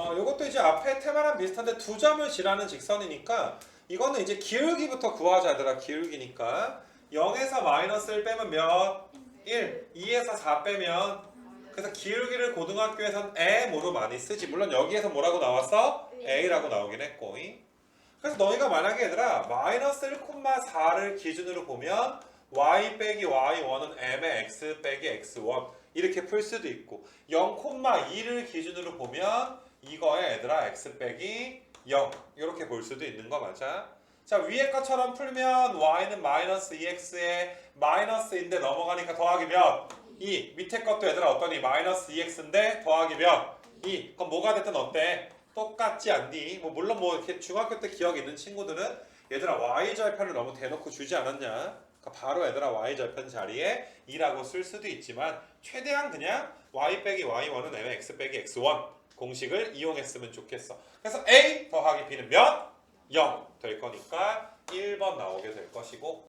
어, 요것도 이제 앞에 테마랑 비슷한데 두 점을 지나는 직선이니까 이거는 이제 기울기부터 구하자 얘들아 기울기니까 0에서 마이너스를 빼면 몇? 1 2에서 4 빼면 그래서 기울기를 고등학교에선 M으로 많이 쓰지 물론 여기에서 뭐라고 나왔어? A라고 나오긴 했고 이. 그래서 너희가 만약에 얘들아 마이너스 1,4를 기준으로 보면 y 빼기 y1은 m의 x 빼기 x1 이렇게 풀 수도 있고 0,2를 기준으로 보면 이거에 얘들아 x 빼기 0 이렇게 볼 수도 있는 거 맞아? 자 위에 것처럼 풀면 y는 마이너스 2x에 마이너스인데 넘어가니까 더하기 몇? 2 밑에 것도 얘들아 어떠니? 마이너스 2x인데 더하기 몇? 2 그럼 뭐가 됐든 어때? 똑같지 않니? 뭐 물론 뭐 이렇게 중학교 때 기억 있는 친구들은 얘들아 y 절편을 너무 대놓고 주지 않았냐? 그러니까 바로 얘들아 y 절편 자리에 2라고 쓸 수도 있지만 최대한 그냥 y 빼기 y1은 m의 x 빼기 x1 공식을 이용했으면 좋겠어. 그래서 a 더하기 b는 몇? 0 될 거니까 1번 나오게 될 것이고